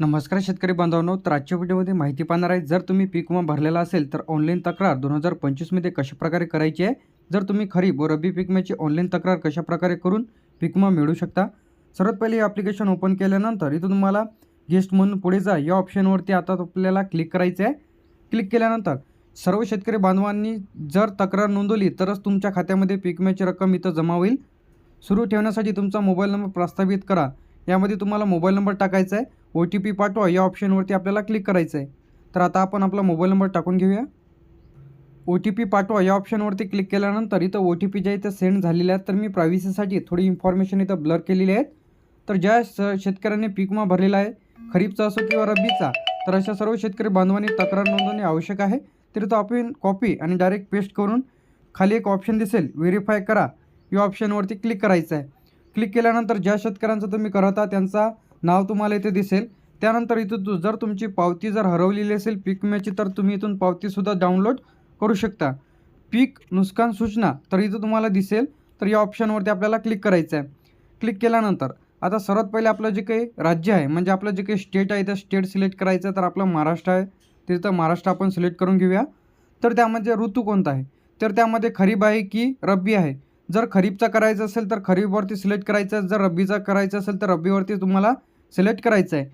नमस्कार शेतकरी बांधवांनो तर आजच्या व्हिडिओमध्ये माहिती पाहणार आहे जर तुम्ही पीक विमा भरलेला असेल तर ऑनलाईन तक्रार दोन हजार पंचवीसमध्ये कशाप्रकारे करायची आहे? जर तुम्ही खरीप व रब्बी पीक विम्याची ऑनलाईन तक्रार कशाप्रकारे करून पीक विमा मिळू शकता? सर्वात पहिले हे ॲप्लिकेशन ओपन केल्यानंतर इथं तुम्हाला गेस्ट म्हणून पुढे जा या ऑप्शनवरती आता आपल्याला क्लिक करायचं आहे. क्लिक केल्यानंतर सर्व शेतकरी बांधवांनी जर तक्रार नोंदवली तरच तुमच्या खात्यामध्ये पीक विम्याची रक्कम इथं जमा होईल. सुरू ठेवण्यासाठी तुमचा मोबाईल नंबर प्रस्तावित करा. यामध्ये तुम्हाला मोबाईल नंबर टाकायचा आहे. ओ टी पी पाठवा या ऑप्शनवरती आपल्याला क्लिक करायचं आहे तर आता आपण आपला मोबाईल नंबर टाकून घेऊया. ओ टी पी पाठवा या ऑप्शनवरती क्लिक केल्यानंतर इथं ओ टी पी ज्या इथं सेंड झालेल्या आहेत तर मी प्रायव्हसीसाठी थोडी इन्फॉर्मेशन इथं ब्लर केलेली आहेत. तर ज्या शेतकऱ्यांनी पीक विमा भरलेला आहे खरीपचा असो किंवा रब्बीचा तर अशा सर्व शेतकरी बांधवांनी तक्रार नोंदवणे आवश्यक आहे. तर तो आपण कॉपी आणि डायरेक्ट पेस्ट करून खाली एक ऑप्शन दिसेल व्हेरीफाय करा. या ऑप्शनवरती क्लिक करायचं आहे क्लिक केल्यानंतर ज्या शेतकऱ्यांचा तुम्ही करता त्यांचा नाव तुम्हाला इथे दिसेल. त्यानंतर इथं तु जर तुमची पावती जर हरवलेली असेल पीक विम्याची तर तुम्ही इथून पावतीसुद्धा डाउनलोड करू शकता. पीक नुकसान सूचना तर इथं तुम्हाला दिसेल. तर या ऑप्शनवरती आपल्याला क्लिक करायचं आहे. क्लिक केल्यानंतर आता सर्वात पहिले आपलं जे काही राज्य आहे म्हणजे आपलं जे काही स्टेट आहे त्या स्टेट सिलेक्ट करायचं तर आपलं महाराष्ट्र आहे. तिथं महाराष्ट्र आपण सिलेक्ट करून घेऊया. तर त्यामध्ये ऋतू कोणता आहे? तर त्यामध्ये खरीप आहे की रब्बी आहे? जर खरीपचा करायचं असेल तर खरीपवरती सिलेक्ट करायचं जर रब्बीचा करायचं असेल तर रब्बीवरती तुम्हाला सिलेक्ट करायचं आहे.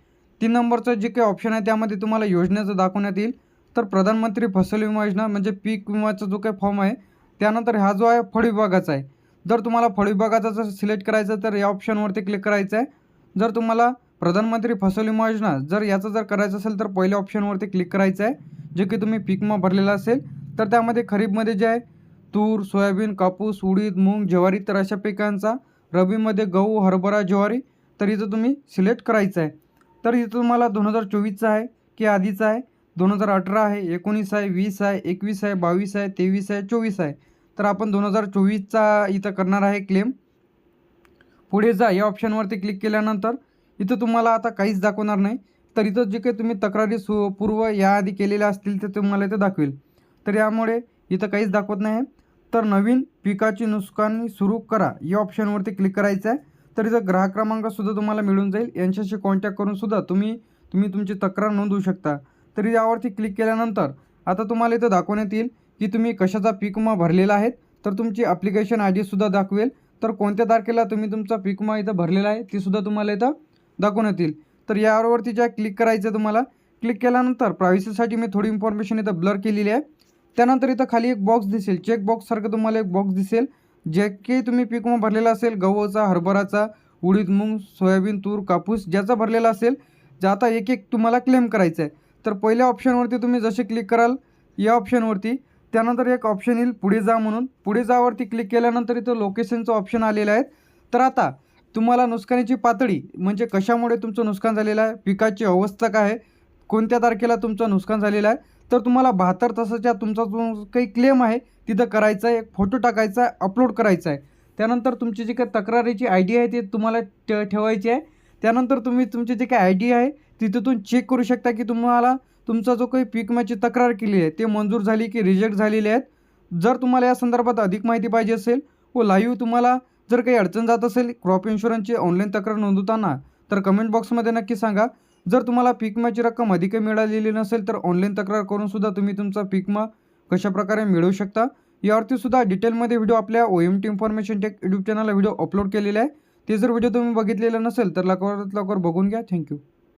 तीन नंबरचं जे काही ऑप्शन आहे त्यामध्ये तुम्हाला योजनेचं दाखवण्यात येईल. तर प्रधानमंत्री फसल विमा योजना म्हणजे पीक विमाचा जो काही फॉर्म आहे त्यानंतर हा जो आहे फळ विभागाचा आहे. जर तुम्हाला फळ विभागाचा जर सिलेक्ट करायचं तर या ऑप्शनवरती क्लिक करायचं आहे. जर तुम्हाला प्रधानमंत्री फसल विमा योजना जर याचं जर करायचं असेल तर पहिल्या ऑप्शनवरती क्लिक करायचं आहे. जे की तुम्ही पीक विमा भरलेला असेल तर त्यामध्ये खरीपमध्ये जे आहे तूर सोयाबीन कापूस उडीद मूग ज्वारी तर अशा पिकांचा रबीमध्ये गहू हरभरा ज्वारी तर इथं तुम्ही सिलेक्ट करायचं आहे. तर इथं तुम्हाला दोन हजार चोवीसचा आहे की आधीचा आहे? दोन हजार अठरा आहे एकोणीस आहे वीस आहे एकवीस आहे बावीस आहे तेवीस आहे चोवीस आहे. तर आपण दोन हजार चोवीसचा इथं करणार आहे क्लेम पुढे जा या ऑप्शनवरती क्लिक केल्यानंतर इथं तुम्हाला आता काहीच दाखवणार नाही. तर इथं जे काही तुम्ही तक्रारी सु पूर्व याआधी केलेल्या असतील ते तुम्हाला इथं दाखवेल. तर यामुळे इथं काहीच दाखवत नाही तर नवीन पिकाची नुकसानी सुरू करा. या ऑप्शनवरती क्लिक करायचं आहे. तर इथं ग्राहक क्रमांकसुद्धा तुम्हाला मिळून जाईल. यांच्याशी कॉन्टॅक्ट करूनसुद्धा तुम्ही तुम्ही तुमची तक्रार नोंदवू शकता. तर यावरती क्लिक केल्यानंतर आता तुम्हाला इथं दाखवण्यात येईल की तुम्ही कशाचा पीक विमा भरलेला आहे. तर तुमची ॲप्लिकेशन आय डीसुद्धा दाखवेल. तर कोणत्या तारखेला तुम्ही तुमचा पीक विमा इथं भरलेला आहे तीसुद्धा तुम्हाला इथं दाखवण्यात येईल. तर यावरती ज्या क्लिक करायचं तुम्हाला क्लिक केल्यानंतर प्रायव्हसीसाठी मी थोडी इन्फॉर्मेशन इथं ब्लर केलेली आहे. त्यानंतर इथं खाली एक बॉक्स दिसेल. चेक बॉक्ससारखं तुम्हाला एक बॉक्स दिसेल. जे की तुम्ही पीक विमा भरलेला असेल गव्हाचा हरभराचा उडीद मूग सोयाबीन तूर कापूस ज्याचा भरलेला असेल जे आता एक एक तुम्हाला क्लेम करायचं आहे तर पहिल्या ऑप्शनवरती तुम्ही जसे क्लिक कराल या ऑप्शनवरती त्यानंतर एक ऑप्शन येईल पुढे जा म्हणून. पुढे जावरती क्लिक केल्यानंतर इथं लोकेशनचं ऑप्शन आलेलं आहे. तर आता तुम्हाला नुकसानीची पातळी म्हणजे कशामुळे तुमचं नुकसान झालेलं आहे पिकाची अवस्था काय आहे कोणत्या तारखेला तुमचं नुकसान झालेलं आहे तर तुम्हाला बहात्तर तासाच्या तुमचा जो काही क्लेम आहे तिथं करायचा आहे एक फोटो टाकायचा आहे अपलोड करायचा आहे. त्यानंतर तुमची जी काही तक्रारीची आय डी आहे ती तुम्हाला ठेवायची आहे. त्यानंतर तुम्ही तुमची जी काही आय डी आहे तिथून चेक करू शकता की तुम्हाला तुमचा जो काही पीक विम्याची तक्रार केली आहे ते मंजूर झाली की रिजेक्ट झालेले आहेत. जर तुम्हाला या संदर्भात अधिक माहिती पाहिजे असेल व लाईव्ह तुम्हाला जर काही अडचण जात असेल क्रॉप इन्शुरन्सची ऑनलाईन तक्रार नोंदवताना तर कमेंट बॉक्समध्ये नक्की सांगा. जर तुम्हाला पिकमाची रक्कम अधिक मिळालेली नसेल तर ऑनलाईन तक्रार करून सुद्धा तुम्ही तुमचा पिकमा कशाप्रकारे मिळवू शकता? यावरती सुद्धा डिटेलमध्ये व्हिडिओ आपल्या O M T information tech YouTube चॅनलला व्हिडिओ अपलोड केलेला आहे. ते जर व्हिडिओ तुम्ही बघितलेला नसेल तर लवकरात लवकर बघून घ्या. थँक्यू